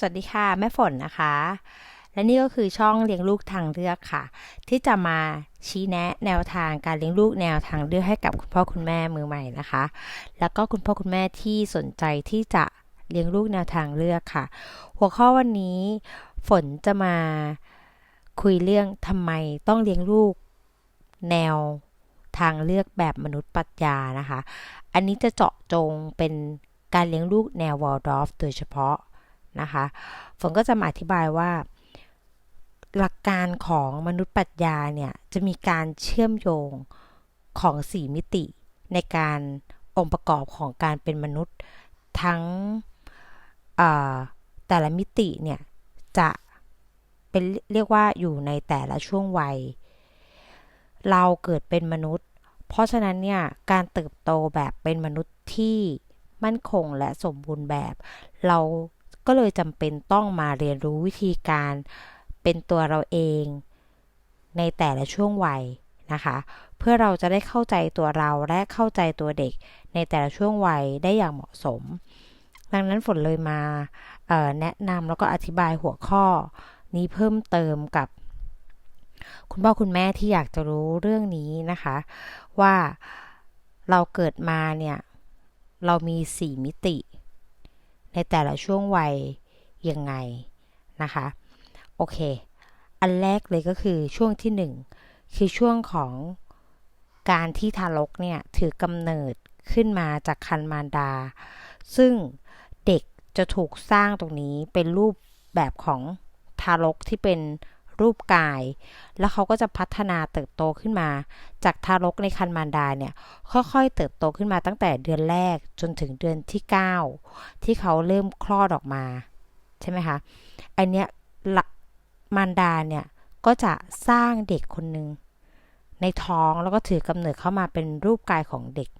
สวัสดีค่ะ แม่ฝนนะคะ และนี่ก็คือช่องเลี้ยงลูกทางเลือกค่ะ ที่จะมาชี้แนะแนวทางการเลี้ยงลูกแนวทางเลือกให้กับคุณพ่อคุณแม่มือใหม่นะคะ แล้วก็คุณพ่อคุณแม่ที่สนใจที่จะเลี้ยงลูกแนวทางเลือกค่ะ หัวข้อวันนี้ฝนจะมาคุยเรื่องทำไมต้องเลี้ยงลูกแนวทางเลือกแบบมนุษย์ปรัชญานะคะ อันนี้จะเจาะจงเป็นการเลี้ยงลูกแนววอลดอฟโดยเฉพาะ นะคะฝนก็จะมาอธิบายว่า หลักการของมนุษย์ปรัชญาเนี่ยจะมีการเชื่อมโยงของสี่มิติ ในการองค์ประกอบของการเป็นมนุษย์ทั้งแต่ละมิติเนี่ยจะเป็นเรียกว่าอยู่ในแต่ละช่วงวัย เราเกิดเป็นมนุษย์ เพราะฉะนั้นเนี่ยการเติบโตแบบเป็นมนุษย์ที่มั่นคงและสมบูรณ์แบบ เรา ก็เลยจำเป็นต้องมาเรียนรู้วิธีการเป็นตัวเราเอง ในแต่ละช่วงวัยนะคะ เพื่อเราจะได้เข้าใจตัวเราและเข้าใจตัวเด็ก ในแต่ละช่วงวัยได้อย่างเหมาะสม ดังนั้นฝนเลยมาแนะนำแล้วก็อธิบายหัวข้อนี้เพิ่มเติมกับคุณพ่อคุณแม่ที่อยากจะรู้เรื่องนี้นะคะ ว่าเราเกิดมาเนี่ย เรามี4มิติ ในแต่ละช่วงวัยยังไงนะคะ โอเค อันแรกเลยก็คือช่วงที่ 1 คือช่วงของการที่ทารกเนี่ยถือกำเนิดขึ้นมาจากคันมารดา ซึ่งเด็กจะถูกสร้างตรงนี้เป็นรูปแบบของทารกที่เป็น รูปกาย แล้วเขาก็จะพัฒนาเติบโตขึ้นมา จากทารกในคันมารดาเนี่ย ค่อยๆ เติบโตขึ้นมาตั้งแต่เดือนแรกจนถึงเดือนที่ 9 ที่เขาเริ่มคลอดออกมา ใช่ไหมคะอันเนี้ยมารดาเนี่ย ก็จะสร้างเด็กคนหนึ่งในท้องแล้วก็ถือกำเนิดเข้ามาเป็นรูปกายของเด็ก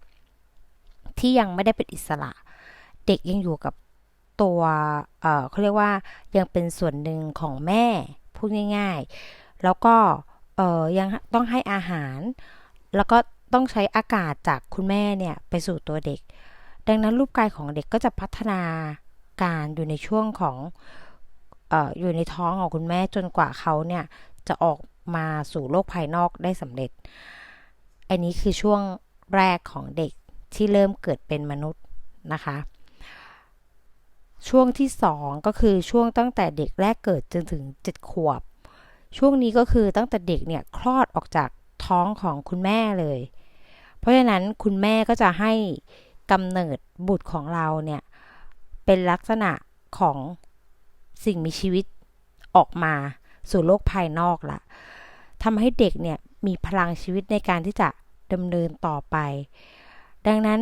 ที่ยังไม่ได้เป็นอิสระ เด็กยังอยู่กับตัวเเขาเรียกว่ายังเป็นส่วนหนึ่งของแม่ พูดง่ายๆ แล้วก็ยังต้องให้อาหาร แล้วก็ต้องใช้อากาศจากคุณแม่เนี่ยไปสู่ตัวเด็ก ดังนั้นรูปกายของเด็กก็จะพัฒนาการอยู่ในช่วงของอออยู่ในท้องของคุณแม่จนกว่าเขาเนี่ยจะออกมาสู่โลกภายนอกได้สำเร็จ อันนี้คือช่วงแรกของเด็กที่เริ่มเกิดเป็นมนุษย์นะคะ ช่วงที่ 2 ก็คือช่วงตั้งแต่เด็กแรกเกิดจนถึง 7 ขวบ ช่วงนี้ก็คือตั้งแต่เด็กเนี่ยคลอดออกจากท้องของคุณแม่เลย เพราะฉะนั้นคุณแม่ก็จะให้กำเนิดบุตรของเราเนี่ยเป็นลักษณะของสิ่งมีชีวิตออกมาสู่โลกภายนอกละทำให้เด็กเนี่ยมีพลังชีวิตในการที่จะดำเนินต่อไป ดังนั้น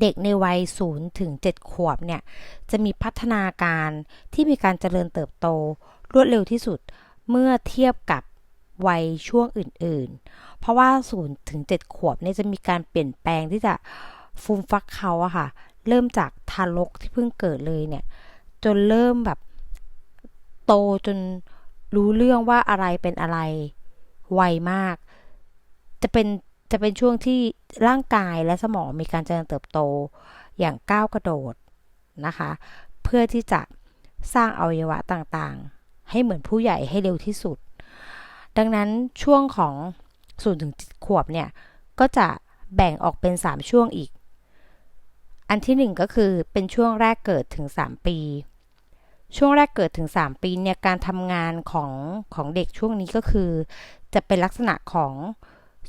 เด็กในวัย0ถึง7ขวบเนี่ย จะมีพัฒนาการที่มีการเจริญเติบโต รวดเร็วที่สุดเมื่อเทียบกับวัยช่วงอื่นๆ เพราะว่า0ถึง7ขวบเนี่ยจะมีการเปลี่ยนแปลงที่จะฟูมฟักเขาอะค่ะ เริ่มจากทารกที่เพิ่งเกิดเลยเนี่ย จนเริ่มแบบโตจนรู้เรื่องว่าอะไรเป็นอะไรไวมาก จะเป็นจะเป็นช่วงที่ ร่างกายและสมองมีการเจริญเติบโตอย่างก้าวกระโดดนะคะ เพื่อที่จะสร้างอวัยวะต่างๆ ให้เหมือนผู้ใหญ่ให้เร็วที่สุด ดังนั้นช่วงของ0ถึงขวบเนี่ย ก็จะแบ่งออกเป็น 3 ช่วงอีก อันที่ 1 ก็คือเป็นช่วงแรกเกิดถึง 3 ปี ช่วงแรกเกิดถึง 3 ปีเนี่ย การทำงานของของเด็กช่วงนี้ก็คือ จะเป็นลักษณะของ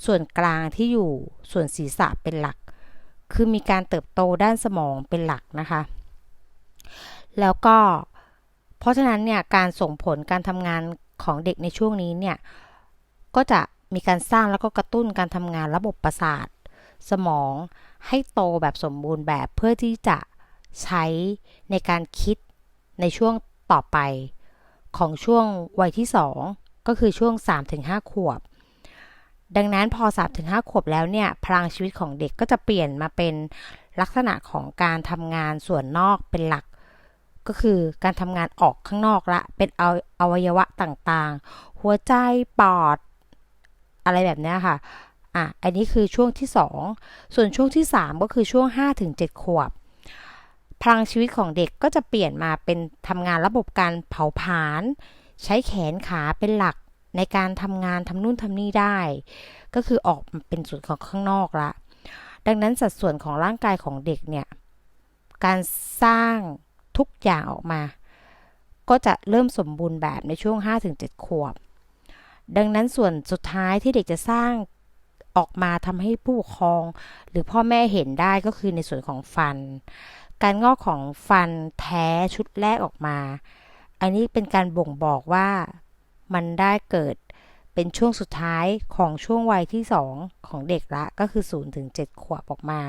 ส่วนกลางที่อยู่ส่วนศีรษะเป็นหลัก คือมีการเติบโตด้านสมองเป็นหลักนะคะ แล้วก็เพราะฉะนั้นเนี่ยการส่งผลการทำงานของเด็กในช่วงนี้เนี่ยก็จะมีการสร้างแล้วก็กระตุ้นการทำงานระบบประสาท สมองให้โตแบบสมบูรณ์แบบเพื่อที่จะใช้ในการคิดในช่วงต่อไปของช่วงวัยที่ 2 ก็คือช่วง 3-5 ขวบ ดังนั้นพอ3ถึง5ขวบแล้วเนี่ยพลังชีวิตของเด็กก็จะเปลี่ยนมาเป็นลักษณะของการทำงานส่วนนอกเป็นหลัก ก็คือการทำงานออกข้างนอกละ เป็นออวัยวะต่างๆ หัวใจปอด อะไรแบบนี้ค่ะอะ อันนี้คือช่วงที่ 2 ส่วนช่วงที่ 3 ก็คือช่วง5ถึง7ขวบ พลังชีวิตของเด็กก็จะเปลี่ยนมาเป็นทำงานระบบการเผาผลาญใช้แขนขาเป็นหลัก ในการทำงานทำนู่นทำนี่ได้ ก็คือออกเป็นส่วนของข้างนอกละ ดังนั้นสัดส่วนของร่างกายของเด็กเนี่ย การสร้างทุกอย่างออกมา ก็จะเริ่มสมบูรณ์แบบในช่วง 5-7 ขวบ ดังนั้นส่วนสุดท้ายที่เด็กจะสร้างออกมาทำให้ผู้ปกครอง หรือพ่อแม่เห็นได้ก็คือในส่วนของฟัน การงอกของฟันแท้ชุดแรกออกมา อันนี้เป็นการบ่งบอกว่า มันได้เกิดเป็นช่วงสุดท้ายของช่วงวัยที่ 2 ของเด็กละก็คือ0ถึง7ขวบออกมา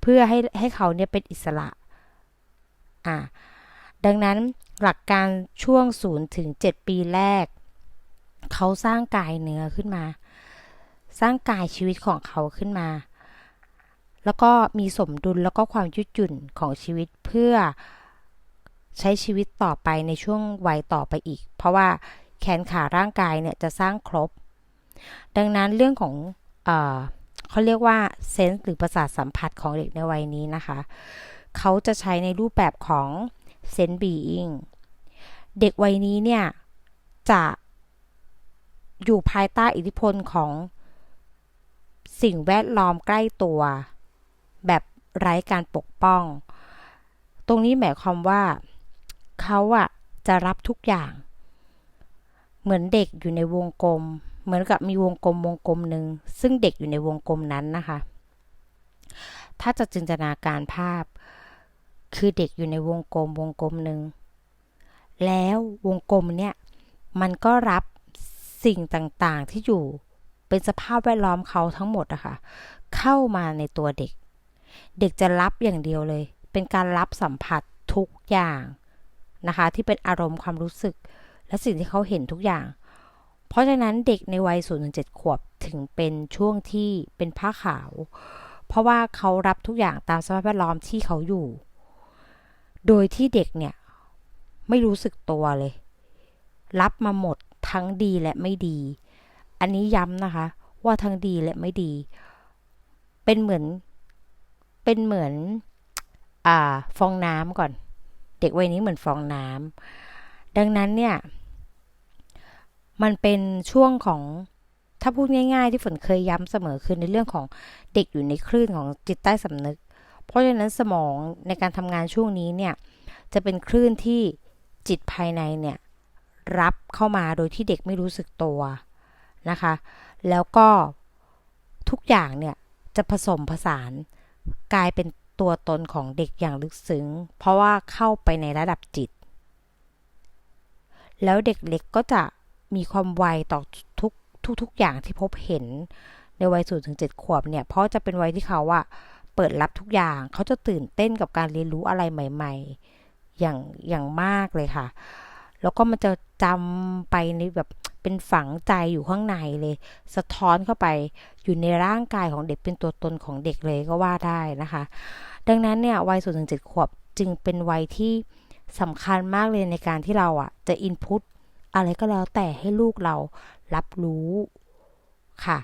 เพื่อให้ให้เขาเนี่ยเป็นอิสระอะดังนั้นหลักการช่วง0ถึง7ปีแรก เขาสร้างกายเนื้อขึ้นมา สร้างกายชีวิตของเขาขึ้นมา แล้วก็มีสมดุลแล้วก็ความยืดหยุ่นของชีวิตเพื่อใช้ชีวิตต่อไปในช่วงวัยต่อไปอีก เพราะว่า แขนขาร่างกายเนี่ยจะสร้างครบ ดังนั้นเรื่องของเออเขาเรียกว่าเซนส์หรือประสาทสัมผัสของเด็กในวัยนี้นะคะ เขาจะใช้ในรูปแบบของเซนส์บีอิงเด็กวัยนี้เนี่ย จะอยู่ภายใต้อิทธิพลของสิ่งแวดล้อมใกล้ตัว แบบไร้การปกป้อง ตรงนี้หมายความว่า เขาอะจะรับทุกอย่าง เหมือนเด็กอยู่ในวงกลม เหมือนกับมีวงกลมวงกลมหนึ่งซึ่งเด็กอยู่ในวงกลมนั้นนะคะ ถ้าจะจินตนาการภาพ คือเด็กอยู่ในวงกลมวงกลมหนึ่งแล้ววงกลมเนี่ยมันก็รับสิ่งต่างๆที่อยู่เป็นสภาพแวดล้อมเขาทั้งหมดอะคะ่ะเข้ามาในตัวเด็ก เด็กจะรับอย่างเดียวเลย เป็นการรับสัมผัสทุกอย่างนะคะ ที่เป็นอารมณ์ความรู้สึก และสิ่งที่เขาเห็นทุกอย่าง เพราะฉะนั้นเด็กในวัย0ถึง7ขวบถึงเป็นช่วงที่เป็นผ้าขาว เพราะว่าเขารับทุกอย่างตามสภาพแวดล้อมที่เขาอยู่ โดยที่เด็กเนี่ยไม่รู้สึกตัวเลย รับมาหมดทั้งดีและไม่ดี อันนี้ย้ำนะคะ ว่าทั้งดีและไม่ดี เป็นเหมือน เป็นเหมือน อ่า ฟองน้ำก่อน เด็กวัยนี้เหมือนฟองน้ำดังนั้นเนี่ย มันเป็นช่วงของถ้าพูดง่าย ๆ ที่ฝนเคยย้ำเสมอคือในเรื่องของเด็กอยู่ในคลื่นของจิตใต้สำนึก เพราะฉะนั้นสมองในการทำงานช่วงนี้เนี่ยจะเป็นคลื่นที่จิตภายในเนี่ยรับเข้ามาโดยที่เด็กไม่รู้สึกตัวนะคะ แล้วก็ทุกอย่างเนี่ยจะผสมผสานกลายเป็นตัวตนของเด็กอย่างลึกซึ้ง เพราะว่าเข้าไปในระดับจิต แล้วเด็กเล็กก็จะ มีความไวต่อทุกทุกทุกอย่างที่พบเห็นในวัยสูถึงเจ็ดขวบเนี่ย เพราะจะเป็นวัยที่เขาอะเปิดรับทุกอย่าง เขาจะตื่นเต้นกับการเรียนรู้อะไรใหม่ ๆ อย่างอย่างมากเลยค่ะ แล้วก็มันจะจำไปในแบบเป็นฝังใจอยู่ข้างในเลย สะท้อนเข้าไปอยู่ในร่างกายของเด็กเป็นตัวตนของเด็กเลยก็ว่าได้นะคะ ดังนั้นเนี่ยวัยศูนย์ถึงเจ็ดขวบจึงเป็นวัยที่สำคัญมากเลยในการที่เราอะจะอินพุต อะไรก็แล้วแต่ให้ลูกเรารับรู้ค่ะ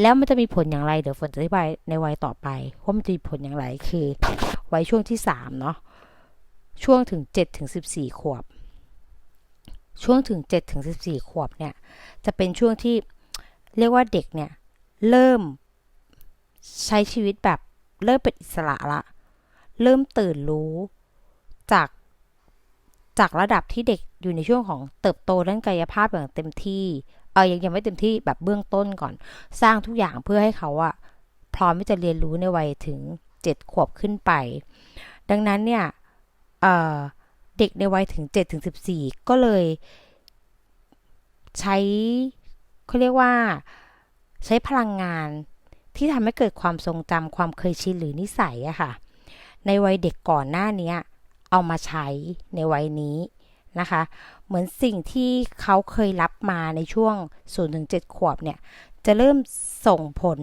แล้วมันจะมีผลอย่างไร เดี๋ยวฝนจะอธิบายในวัยต่อไปว่ามันจะมีผลอย่างไรคือ วัยช่วงที่3เนาะช่วงถึง7ถึง14 ขวบ ช่วงถึง7ถึง14 ขวบเนี่ย จะเป็นช่วงที่เรียกว่าเด็กเนี่ย เริ่มใช้ชีวิตแบบเริ่มเป็นอิสระละ เริ่มตื่นรู้จาก จากระดับที่เด็กอยู่ในช่วงของเติบโตด้านกายภาพอย่างเต็มที่เออยังยังไม่เต็มที่แบบเบื้องต้นก่อน สร้างทุกอย่างเพื่อให้เขาอะพร้อมที่จะเรียนรู้ในวัยถึง 7 ขวบขึ้นไป ดังนั้นเนี่ยเเด็กในวัยถึง7ถึง14 ก็เลยใช้เขาเรียกว่าใช้พลังงานที่ทำให้เกิดความทรงจำความเคยชินหรือนิสัยอะค่ะ ในวัยเด็กก่อนหน้านี้ เอามาใช้ในวัยนี้นะคะ เหมือนสิ่งที่เขาเคยรับมาในช่วง0ถึง7ขวบเนี่ย จะเริ่มส่งผล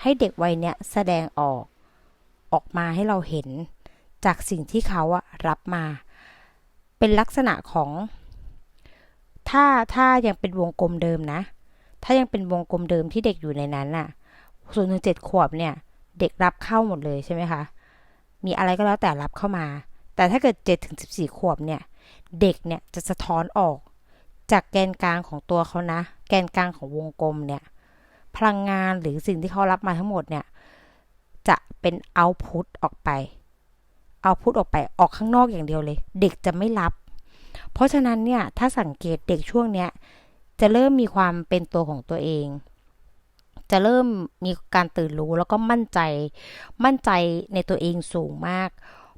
ให้เด็กวัยเนี้ยแสดงออกออกมาให้เราเห็นจากสิ่งที่เขาอะรับมา เป็นลักษณะของ ถ้าถ้ายังเป็นวงกลมเดิมนะ ถ้ายังเป็นวงกลมเดิมที่เด็กอยู่ในนั้นน่ะศูนย์ถึงเจ็ดขวบเนี่ย เด็กรับเข้าหมดเลยใช่ไหมคะ มีอะไรก็แล้วแต่รับเข้ามา แต่ถ้าเกิด7ถึง14 ขวบเนี่ย เด็กเนี่ยจะสะท้อนออก จากแกนกลางของตัวเขานะ แกนกลางของวงกลมเนี่ย พลังงานหรือสิ่งที่เขารับมาทั้งหมดเนี่ย จะเป็นเอาพุตออกไป เอาพุตออกไป ออกข้างนอกอย่างเดียวเลย เด็กจะไม่รับ เพราะฉะนั้นเนี่ย ถ้าสังเกตเด็กช่วงเนี้ย จะเริ่มมีความเป็นตัวของตัวเองจะเริ่มมีการตื่นรู้แล้วก็มั่นใจ มั่นใจในตัวเองสูงมาก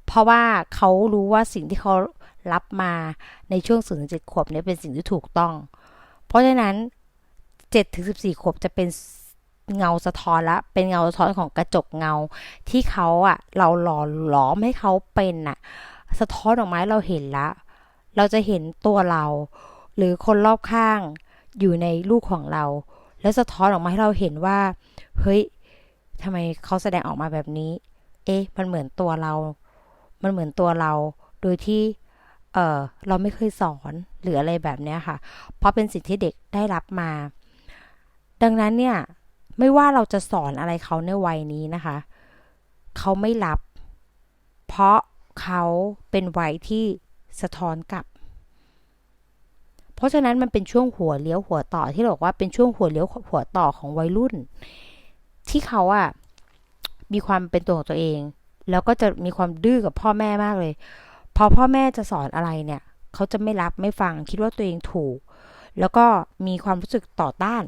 เพราะว่าเขารู้ว่าสิ่งที่เขารับมาในช่วง0ถึง7ขวบเนี่ยเป็นสิ่งที่ถูกต้อง เพราะฉะนั้น7ถึง14ขวบจะเป็นเงาสะท้อนละ เป็นเงาสะท้อนของกระจกเงาที่เขาอะเราหล่อหลอมให้เขาเป็นอะสะท้อนออกมาให้เราเห็นละ เราจะเห็นตัวเรา หรือคนรอบข้างอยู่ในลูกของเรา แล้วสะท้อนออกมาให้เราเห็นว่า เฮ้ยทำไมเขาแสดงออกมาแบบนี้ เอ๊ะ มันเหมือนตัวเรา มันเหมือนตัวเรา โดยที่เออเราไม่เคยสอนหรืออะไรแบบเนี้ยค่ะ เพราะเป็นสิ่งที่เด็กได้รับมา ดังนั้นเนี่ยไม่ว่าเราจะสอนอะไรเขาในวัยนี้นะคะ เขาไม่รับ เพราะเขาเป็นวัยที่สะท้อนกลับ เพราะฉะนั้นมันเป็นช่วงหัวเลี้ยวหัวต่อที่เราบอกว่าเป็นช่วงหัวเลี้ยวหัวต่อของวัยรุ่น ที่เขาอะมีความเป็นตัวของตัวเอง แล้วก็จะมีความดื้อกับพ่อแม่มากเลย พอพ่อแม่จะสอนอะไรเนี่ย เขาจะไม่รับไม่ฟังคิดว่าตัวเองถูก แล้วก็มีความรู้สึกต่อต้าน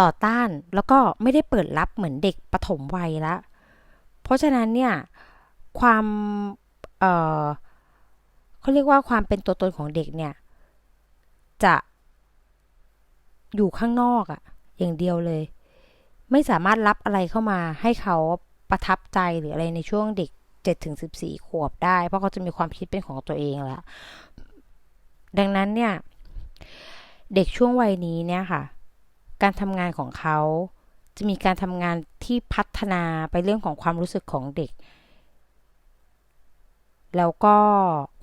ต่อต้านแล้วก็ไม่ได้เปิดรับเหมือนเด็กปฐมวัยละ เพราะฉะนั้นเนี่ย ความเอ่อเขาเรียกว่าความเป็นตัวตนของเด็กเนี่ย จะอยู่ข้างนอกอะอย่างเดียวเลย ไม่สามารถรับอะไรเข้ามาให้เขา ประทับใจหรืออะไรในช่วงเด็ก7ถึง14ขวบได้ เพราะเขาจะมีความคิดเป็นของตัวเองแล้วดังนั้นเนี่ย เด็กช่วงวัยนี้เนี่ยค่ะ การทำงานของเขาจะมีการทำงานที่พัฒนาไปเรื่องของความรู้สึกของเด็ก แล้วก็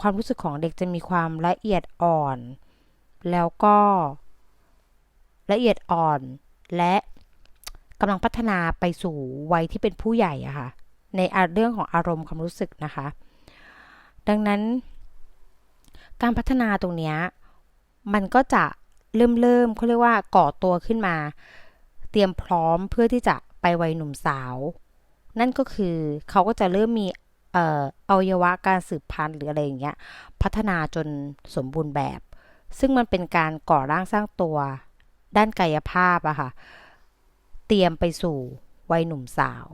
ความรู้สึกของเด็กจะมีความละเอียดอ่อน แล้วก็ละเอียดอ่อนและ กำลังพัฒนาไปสู่วัยที่เป็นผู้ใหญ่อะค่ะ ในเรื่องของอารมณ์ความรู้สึกนะคะ ดังนั้น การพัฒนาตรงนี้มันก็จะเริ่มเริ่มเขาเรียกว่าก่อตัวขึ้นมา เตรียมพร้อมเพื่อที่จะไปวัยหนุ่มสาว นั่นก็คือเขาก็จะเริ่มมีเอ่ออวัยวะการสืบพันธุ์หรืออะไรอย่างเงี้ยพัฒนาจนสมบูรณ์แบบ ซึ่งมันเป็นการก่อร่างสร้างตัว ด้านกายภาพอะค่ะ เตรียมไปสู่วัยหนุ่มสาว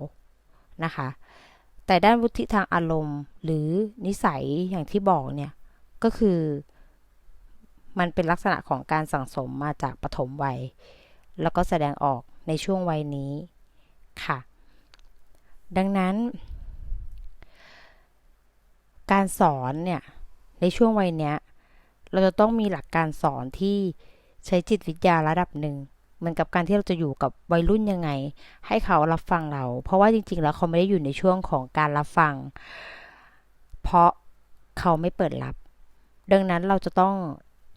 นะคะ แต่ด้านวุฒิทางอารมณ์หรือนิสัยอย่างที่บอกเนี่ย ก็คือมันเป็นลักษณะของการสั่งสมมาจากปฐมวัย แล้วก็แสดงออกในช่วงวัยนี้ค่ะ ดังนั้น การสอนเนี่ย ในช่วงวัยเนี้ย เราจะต้องมีหลักการสอนที่ใช้จิตวิทยาระดับหนึ่ง เหมือนกับการที่เราจะอยู่กับวัยรุ่นยังไง ให้เขารับฟังเรา เพราะว่าจริง ๆ แล้วเขาไม่ได้อยู่ในช่วงของการรับฟัง เพราะเขาไม่เปิดรับ ดังนั้นเราจะต้อง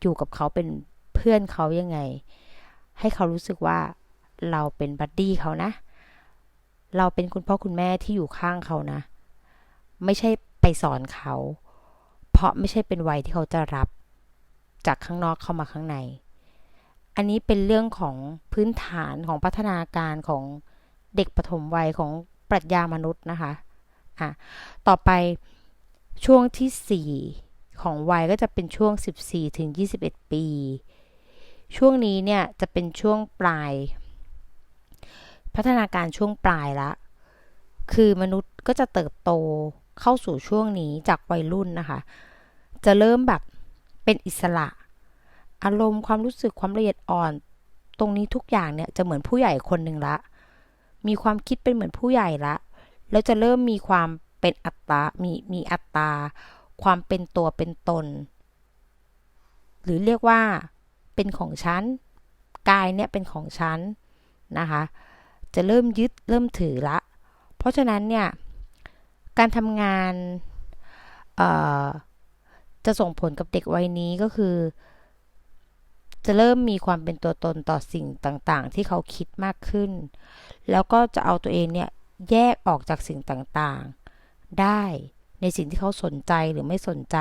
อยู่กับเขาเป็นเพื่อนเขายังไง ให้เขารู้สึกว่าเราเป็นบัดดี้เขานะ เราเป็นคุณพ่อคุณแม่ที่อยู่ข้างเขานะ ไม่ใช่ไปสอนเขา เพราะไม่ใช่เป็นวัยที่เขาจะรับ จากข้างนอกเข้ามาข้างใน อันนี้เป็นเรื่องของพื้นฐานของพัฒนาการของเด็กปฐมวัยของปรัชญามนุษย์นะคะอะต่อไปช่วงที่ 4 ของวัยก็จะเป็นช่วง 14ถึง21 ปี ช่วงนี้เนี่ยจะเป็นช่วงปลาย พัฒนาการช่วงปลายละ คือมนุษย์ก็จะเติบโตเข้าสู่ช่วงนี้จากวัยรุ่นนะคะ จะเริ่มแบบเป็นอิสระ อารมณ์ความรู้สึกความละเอียดอ่อน ตรงนี้ทุกอย่างเนี่ยจะเหมือนผู้ใหญ่คนหนึ่งละ มีความคิดเป็นเหมือนผู้ใหญ่ละ แล้วจะเริ่มมีความเป็นอัตตา มีมีอัตตา ความเป็นตัวเป็นตน หรือเรียกว่าเป็นของฉัน กายเนี่ยเป็นของฉันนะคะ จะเริ่มยึดเริ่มถือละ เพราะฉะนั้นเนี่ย การทำงานจะส่งผลกับเด็กวัยนี้ก็คือ จะเริ่มมีความเป็นตัวตนต่อสิ่งต่างๆ ที่เขาคิดมากขึ้น แล้วก็จะเอาตัวเองเนี่ยแยกออกจากสิ่งต่างๆ ได้ในสิ่งที่เขาสนใจหรือไม่สนใจ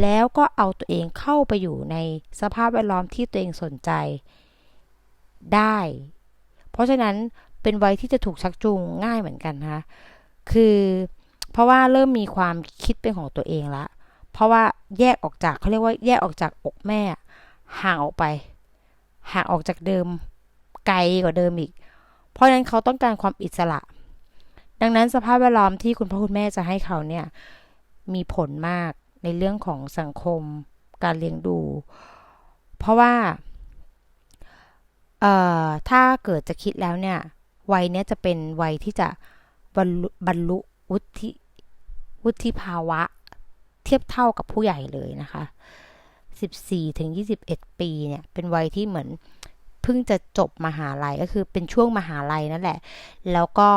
แล้วก็เอาตัวเองเข้าไปอยู่ในสภาพแวดล้อมที่ตัวเองสนใจได้ เพราะฉะนั้นเป็นวัยที่จะถูกชักจูงง่ายเหมือนกันนะคะคือเพราะว่าเริ่มมีความคิดเป็นของตัวเองละ เพราะว่าแยกออกจากเขาเรียกว่าแยกออกจากอกแม่ ห่างออกไป ห่างออกจากเดิม ไกลกว่าเดิมอีก เพราะฉะนั้นเขาต้องการความอิสระ ดังนั้นสภาพแวดล้อมที่คุณพ่อคุณแม่จะให้เขาเนี่ยมีผลมากในเรื่องของสังคม การเลี้ยงดู เพราะว่าเอ่อถ้าเกิดจะคิดแล้วเนี่ย วัยเนี้ยจะเป็นวัยที่จะบรรลุบรรลุวุฒิวุฒิภาวะ เทียบเท่ากับผู้ใหญ่เลยนะคะ 14ถึง21 ปีเนี่ย เป็นวัยที่เหมือนเพิ่งจะจบมหาลัยก็คือเป็นช่วงมหาลัยนั่นแหละ แล้วก็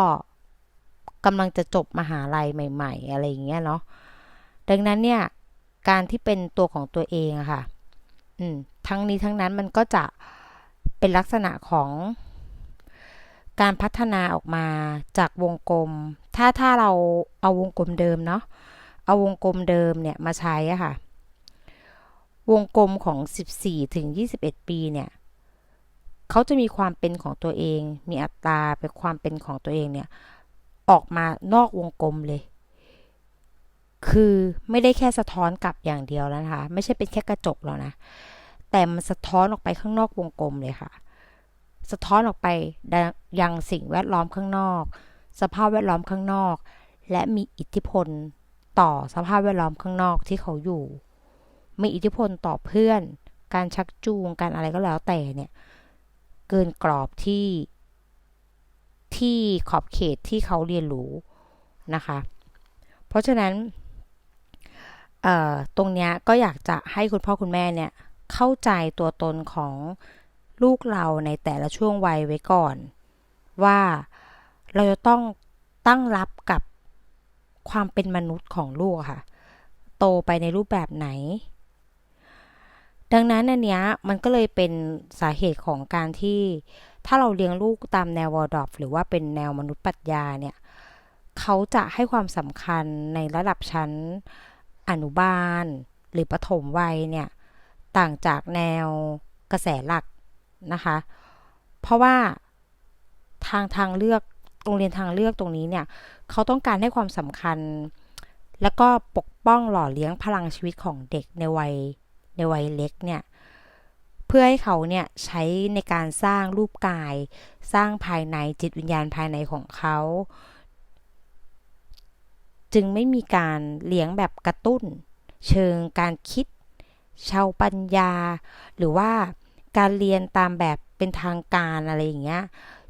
กำลังจะจบมหาลัยใหม่ ๆ อะไรอย่างเงี้ยเนาะดังนั้นเนี่ยการที่เป็นตัวของตัวเองอะค่ะ อืม ทั้งนี้ทั้งนั้นมันก็จะเป็นลักษณะของการพัฒนาออกมาจากวงกลม ถ้าถ้าเราเอาวงกลมเดิมเนาะ เอาวงกลมเดิมเนี่ยมาใช้อะค่ะ วงกลมของ 14 ถึง 21 ปีเนี่ยเขาจะมีความเป็นของตัวเอง มีอัตราเป็นความเป็นของตัวเองเนี่ยออกมานอกวงกลมเลย คือไม่ได้แค่สะท้อนกลับอย่างเดียวแล้วนะคะ ไม่ใช่เป็นแค่กระจกแล้วนะ แต่มันสะท้อนออกไปข้างนอกวงกลมเลยค่ะ สะท้อนออกไปยังสิ่งแวดล้อมข้างนอก สภาพแวดล้อมข้างนอก และมีอิทธิพลต่อสภาพแวดล้อมข้างนอกที่เขาอยู่ มีอิทธิพลต่อเพื่อน การชักจูงการอะไรก็แล้วแต่เนี่ย เกินกรอบที่ที่ขอบเขตที่เขาเรียนรู้นะคะ เพราะฉะนั้นตรงนี้ก็อยากจะให้คุณพ่อคุณแม่เนี่ย เข้าใจตัวตนของลูกเราในแต่ละช่วงวัยไว้ก่อน ว่าเราจะต้องตั้งรับกับความเป็นมนุษย์ของลูกค่ะ โตไปในรูปแบบไหน ดังนั้นอันเนี้ยมันก็เลยเป็นสาเหตุของการที่ ถ้าเราเลี้ยงลูกตามแนววอร์ดอฟหรือว่าเป็นแนวมนุษย์ปรัชญาเนี่ยเขาจะให้ความสำคัญในระดับชั้นอนุบาล หรือประถมวัยเนี่ย ต่างจากแนวกระแสหลักนะคะ เพราะว่าทางทางเลือกโรงเรียนทางเลือกตรงนี้เนี่ย เขาต้องการให้ความสำคัญ แล้วก็ปกป้องหล่อเลี้ยงพลังชีวิตของเด็กในวัย ในวัยเล็กเนี่ยเพื่อให้เขาเนี่ยใช้ในการสร้างรูปกาย สร้างภายในจิตวิญญาณภายในของเขา จึงไม่มีการเลี้ยงแบบกระตุ้น เชิงการคิดชาวปัญญา หรือว่าการเรียนตามแบบเป็นทางการอะไรอย่างเงี้ย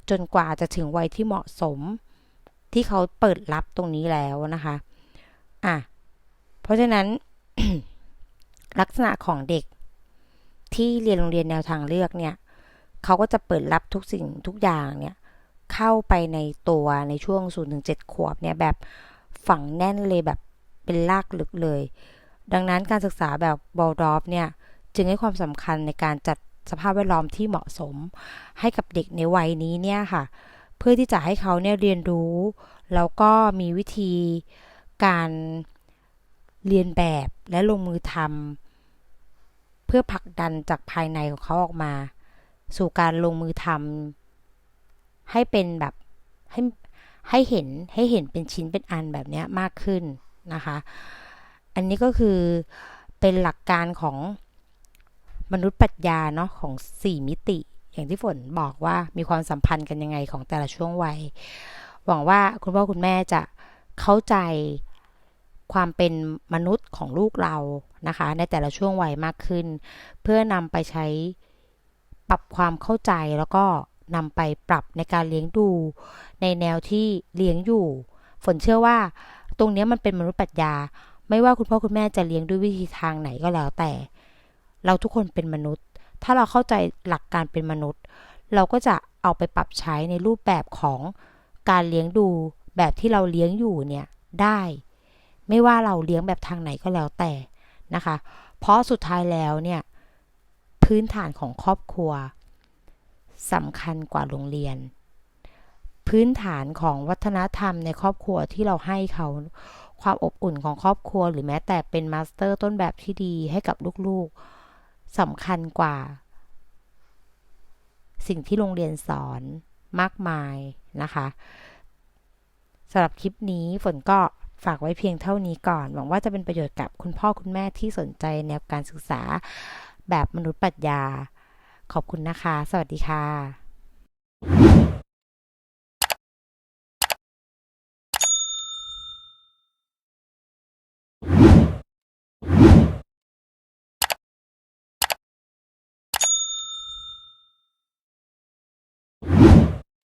จนกว่าจะถึงวัยที่เหมาะสม ที่เขาเปิดรับตรงนี้แล้วนะคะ อะ เพราะฉะนั้น ลักษณะของเด็ก ที่เรียนโรงเรียนแนวทางเลือกเนี่ยเขาก็จะเปิดรับทุกสิ่งทุกอย่างเนี่ยเข้าไปในตัวในช่วง0ถึง7ขวบเนี่ยแบบฝังแน่นเลยแบบเป็นลากลึกเลย ดังนั้นการศึกษาแบบบอลดอฟเนี่ยจึงให้ความสำคัญในการจัดสภาพแวดล้อมที่เหมาะสม ให้กับเด็กในวัยนี้เนี่ยค่ะ เพื่อที่จะให้เขาเนี่ยเรียนรู้ แล้วก็มีวิธีการเรียนแบบและลงมือทำ พื่อผลักดันจากภายในของเขาออกมา สู่การลงมือทำให้เป็นแบบให้ให้เห็นให้เห็นเป็นชิ้นเป็นอันแบบนี้มากขึ้นนะคะ อันนี้ก็คือเป็นหลักการของมนุษย์ปรัชญาเนาะของ 4 มิติ อย่างที่ฝนบอกว่ามีความสัมพันธ์กันยังไงของแต่ละช่วงวัย หวังว่าคุณพ่อคุณแม่จะเข้าใจความเป็นมนุษย์ของลูกเรา นะคะ ในแต่ละช่วงวัยมากขึ้น เพื่อนำไปใช้ปรับความเข้าใจแล้วก็นำไปปรับในการเลี้ยงดู ในแนวที่เลี้ยงอยู่ ฝนเชื่อว่า ตรงนี้มันเป็นมนุษย์ปรัชญา ไม่ว่าคุณพ่อคุณแม่จะเลี้ยงด้วยวิธีทางไหนก็แล้วแต่ เราทุกคนเป็นมนุษย์ ถ้าเราเข้าใจหลักการเป็นมนุษย์ เราก็จะเอาไปปรับใช้ในรูปแบบของการเลี้ยงดูแบบที่เราเลี้ยงอยู่เนี่ยได้ ไม่ว่าเราเลี้ยงแบบทางไหนก็แล้วแต่ นะคะ เพราะสุดท้ายแล้วเนี่ยพื้นฐานของครอบครัวสำคัญกว่าโรงเรียน พื้นฐานของวัฒนธรรมในครอบครัวที่เราให้เขาความอบอุ่นของครอบครัว หรือแม้แต่เป็นมาสเตอร์ต้นแบบที่ดีให้กับลูกๆสำคัญกว่า สิ่งที่โรงเรียนสอนมากมายนะคะสำหรับคลิปนี้ฝนก็ ฝากไว้เพียงเท่านี้ก่อน หวังว่าจะเป็นประโยชน์กับคุณพ่อคุณแม่ที่สนใจแนวการศึกษาแบบมนุษย์ปรัชญา ขอบคุณนะคะ สวัสดีค่ะ